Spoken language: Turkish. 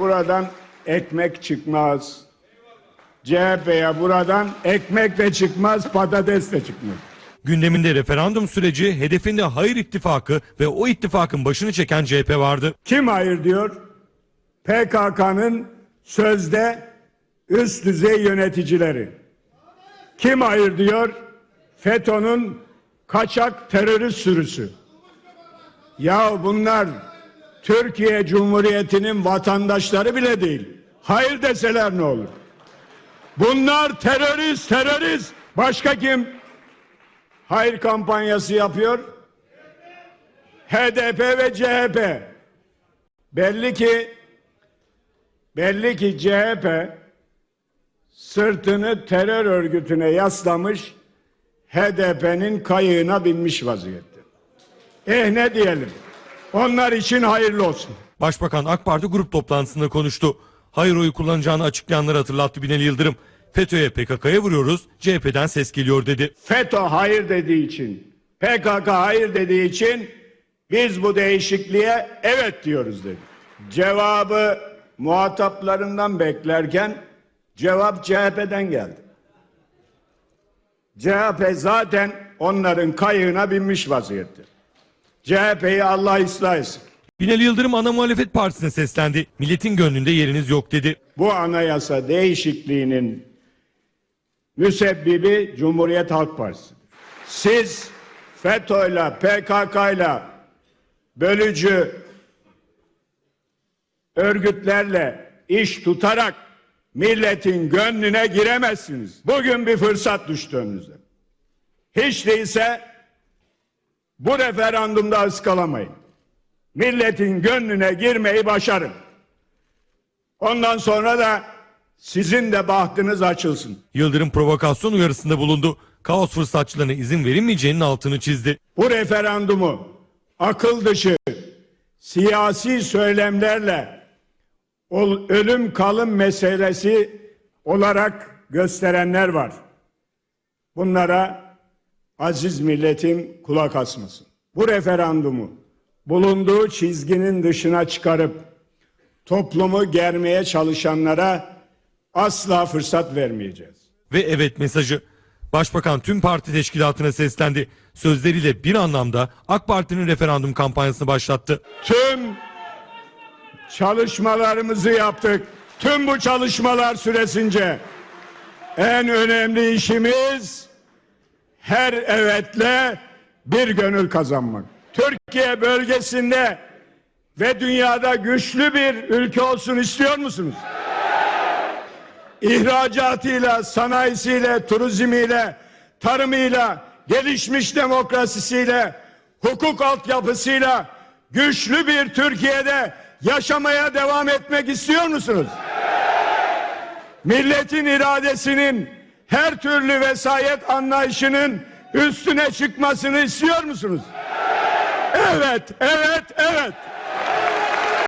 buradan ekmek çıkmaz. CHP'ye buradan ekmek de çıkmaz, patates de çıkmaz. Gündeminde referandum süreci, hedefinde hayır ittifakı ve o ittifakın başını çeken CHP vardı. Kim hayır diyor? PKK'nın sözde üst düzey yöneticileri. Kim hayır diyor? FETÖ'nün kaçak terörist sürüsü. Ya bunlar Türkiye Cumhuriyeti'nin vatandaşları bile değil. Hayır deseler ne olur? Bunlar terörist, terörist. Başka kim? Hayır kampanyası yapıyor. HDP ve CHP. Belli ki belli ki CHP sırtını terör örgütüne yaslamış HDP'nin kayığına binmiş vaziyette. Eh ne diyelim? Onlar için hayırlı olsun. Başbakan AK Parti grup toplantısında konuştu. Hayır oyu kullanacağını açıklayanları hatırlattı Binali Yıldırım. FETÖ'ye PKK'ya vuruyoruz, CHP'den ses geliyor dedi. FETÖ hayır dediği için, PKK hayır dediği için biz bu değişikliğe evet diyoruz dedi. Cevabı muhataplarından beklerken cevap CHP'den geldi. CHP zaten onların kayığına binmiş vaziyette. CHP'yi Allah ıslah etsin. Binali Yıldırım ana muhalefet partisine seslendi. Milletin gönlünde yeriniz yok dedi. Bu anayasa değişikliğinin müsebbibi Cumhuriyet Halk Partisi. Siz FETÖ'yle, PKK'yla bölücü örgütlerle iş tutarak milletin gönlüne giremezsiniz. Bugün bir fırsat düştü önünüze. Hiç değilse bu referandumda ıskalamayın. Milletin gönlüne girmeyi başarın. Ondan sonra da sizin de bahtınız açılsın. Yıldırım provokasyon uyarısında bulundu. Kaos fırsatçılarına izin verilmeyeceğinin altını çizdi. Bu referandumu akıl dışı siyasi söylemlerle ölüm kalım meselesi olarak gösterenler var. Bunlara aziz milletim kulak asmasın. Bu referandumu bulunduğu çizginin dışına çıkarıp toplumu germeye çalışanlara asla fırsat vermeyeceğiz. Ve evet mesajı. Başbakan tüm parti teşkilatına seslendi. Sözleriyle bir anlamda AK Parti'nin referandum kampanyasını başlattı. Tüm çalışmalarımızı yaptık. Tüm bu çalışmalar süresince en önemli işimiz her evetle bir gönül kazanmak. Türkiye bölgesinde ve dünyada güçlü bir ülke olsun istiyor musunuz? İhracatıyla, sanayisiyle, turizmiyle, tarımıyla, gelişmiş demokrasisiyle, hukuk altyapısıyla güçlü bir Türkiye'de yaşamaya devam etmek istiyor musunuz? Milletin iradesinin her türlü vesayet anlayışının üstüne çıkmasını istiyor musunuz? Evet, evet, evet.